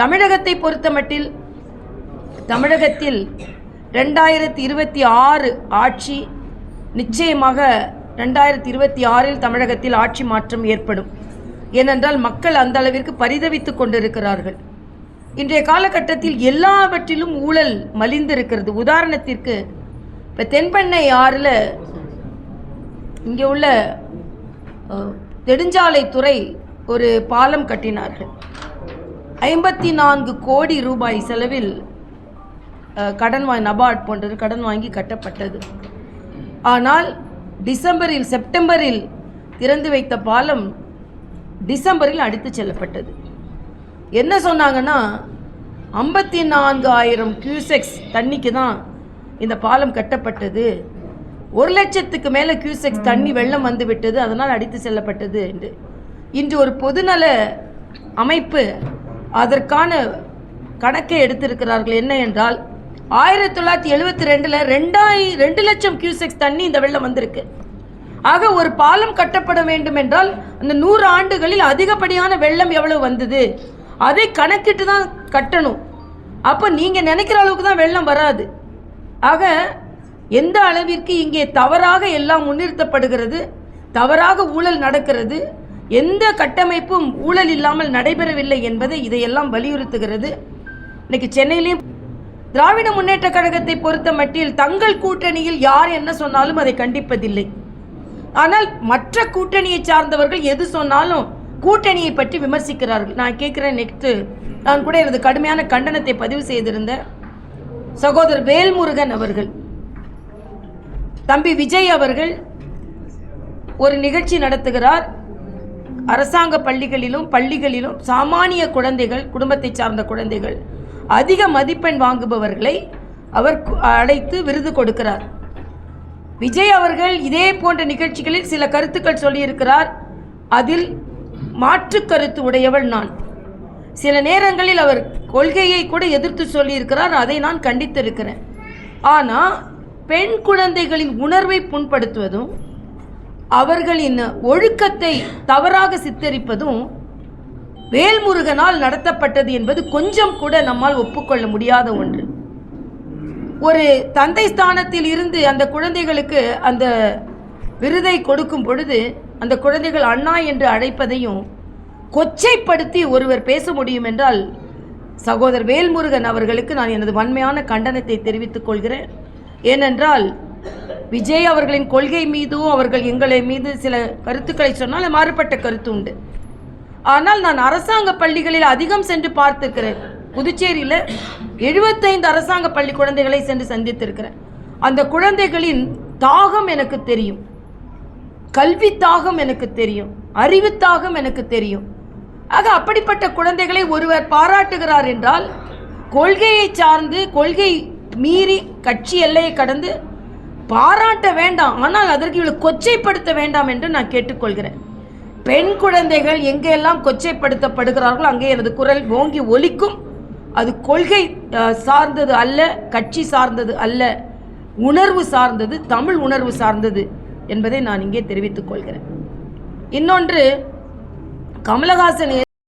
தமிழகத்தை பொறுத்தமட்டில் தமிழகத்தில் ரெண்டாயிரத்தி இருபத்தி ஆறு ஆட்சி நிச்சயமாக ரெண்டாயிரத்தி இருபத்தி ஆறில் தமிழகத்தில் ஆட்சி மாற்றம் ஏற்படும். ஏனென்றால் மக்கள் அந்த அளவிற்கு பரிதவித்துக் கொண்டிருக்கிறார்கள். இன்றைய காலகட்டத்தில் எல்லாவற்றிலும் ஊழல் மலிந்திருக்கிறது. உதாரணத்திற்கு இப்போ தென்பெண்ணை ஆறில் இங்கே உள்ள நெடுஞ்சாலைத்துறை ஒரு பாலம் கட்டினார்கள். ஐம்பத்தி நான்கு கோடி ரூபாய் செலவில் கடன் வாங்கி நபார்ட் போன்றது கடன் வாங்கி கட்டப்பட்டது. ஆனால் டிசம்பரில் செப்டம்பரில் திறந்து வைத்த பாலம் டிசம்பரில் அடித்து செல்லப்பட்டது. என்ன சொன்னாங்கன்னா ஐம்பத்தி நான்கு ஆயிரம் கியூசெக்ஸ் தண்ணிக்கு தான் இந்த பாலம் கட்டப்பட்டது. ஒரு லட்சத்துக்கு மேலே கியூசெக்ஸ் தண்ணி வெள்ளம் வந்து விட்டது அதனால் அடித்து செல்லப்பட்டது என்று. இன்று ஒரு பொதுநல அமைப்பு அதற்கான கணக்கை எடுத்திருக்கிறார்கள். என்ன என்றால் ஆயிரத்தி தொள்ளாயிரத்தி எழுபத்தி ரெண்டில் ரெண்டாயி ரெண்டு லட்சம் கியூசெக்ஸ் தண்ணி இந்த வெள்ளம் வந்திருக்கு. ஆக ஒரு பாலம் கட்டப்பட வேண்டும் என்றால் அந்த நூறு ஆண்டுகளில் அதிகப்படியான வெள்ளம் எவ்வளவு வந்தது? அதை கணக்கிட்டு தான் கட்டணும். அப்போ நீங்கள் நினைக்கிற அளவுக்கு தான் வெள்ளம் வராது. ஆக எந்த அளவிற்கு இங்கே தவறாக எல்லாம் முன்னிறுத்தப்படுகிறது தவறாக ஊழல் நடக்கிறது எந்த கட்டமைப்பும் ஊழல் இல்லாமல் நடைபெறவில்லை என்பதை இதையெல்லாம் வலியுறுத்துகிறது. இன்னைக்கு சென்னையிலையும் திராவிட முன்னேற்ற கழகத்தை பொறுத்த மட்டில் தங்கள் கூட்டணியில் யார் என்ன சொன்னாலும் அதை கண்டிப்பதில்லை. ஆனால் மற்ற கூட்டணியை சார்ந்தவர்கள் எது சொன்னாலும் கூட்டணியை பற்றி விமர்சிக்கிறார்கள். நான் கேட்குறேன் நெக்ஸ்ட்டு நான் கூட எனது கடுமையான கண்டனத்தை பதிவு செய்திருந்த சகோதரர் வேல்முருகன் அவர்கள் தம்பி விஜய் அவர்கள் ஒரு நிகழ்ச்சி நடத்துகிறார். அரசாங்க பள்ளிகளிலும் பள்ளிகளிலும் சாமானிய குழந்தைகள் குடும்பத்தை சார்ந்த குழந்தைகள் அதிக மதிப்பெண் வாங்குபவர்களை அவர் அழைத்து விருது கொடுக்கிறார். விஜய் அவர்கள் இதே போன்ற நிகழ்ச்சிகளில் சில கருத்துக்கள் சொல்லியிருக்கிறார். அதில் மாற்று கருத்து உடையவள் நான். சில நேரங்களில் அவர் கொள்கையை கூட எதிர்த்து சொல்லியிருக்கிறார். அதை நான் கண்டித்திருக்கிறேன். ஆனால் பெண் குழந்தைகளின் உணர்வை புண்படுத்துவதும் அவர்களின் ஒழுக்கத்தை தவறாக சித்தரிப்பதும் வேல்முருகனால் நடத்தப்பட்டது என்பது கொஞ்சம் கூட நம்மால் ஒப்புக்கொள்ள முடியாத ஒன்று. ஒரு தந்தை ஸ்தானத்தில் இருந்து அந்த குழந்தைகளுக்கு அந்த விருதை கொடுக்கும் பொழுது அந்த குழந்தைகள் அண்ணா என்று அழைப்பதையும் கொச்சைப்படுத்தி ஒருவர் பேச முடியும் என்றால் சகோதரர் வேல்முருகன் அவர்களுக்கு நான் எனது வன்மையான கண்டனத்தை தெரிவித்துக் கொள்கிறேன். ஏனென்றால் விஜய் அவர்களின் கொள்கை மீதும் அவர்கள் எங்களை மீது சில கருத்துக்களை சொன்னால் மாறுபட்ட கருத்து உண்டு. ஆனால் நான் அரசாங்க பள்ளிகளில் அதிகம் சென்று பார்த்திருக்கிறேன். புதுச்சேரியில் எழுபத்தைந்து அரசாங்க பள்ளி குழந்தைகளை சென்று சந்தித்திருக்கிறேன். அந்த குழந்தைகளின் தாகம் எனக்கு தெரியும். கல்வி தாகம் எனக்கு தெரியும். அறிவு தாகம் எனக்கு தெரியும். ஆக அப்படிப்பட்ட குழந்தைகளை ஒருவர் பாராட்டுகிறார் என்றால் கொள்கையை சார்ந்து கொள்கை மீறி கட்சி எல்லையை கடந்து பாராட்ட வேண்டாம் ஆனால் அதற்கு இவளை கொச்சைப்படுத்த வேண்டாம் என்று நான் கேட்டுக்கொள்கிறேன். பெண் குழந்தைகள் எங்கெல்லாம் கொச்சைப்படுத்தப்படுகிறார்களோ அங்கே எனது குரல் ஓங்கி ஒலிக்கும். அது கொள்கை சார்ந்தது அல்ல கட்சி சார்ந்தது அல்ல உணர்வு சார்ந்தது தமிழ் உணர்வு சார்ந்தது என்பதை நான் இங்கே தெரிவித்துக் கொள்கிறேன். இன்னொன்று கமலஹாசன்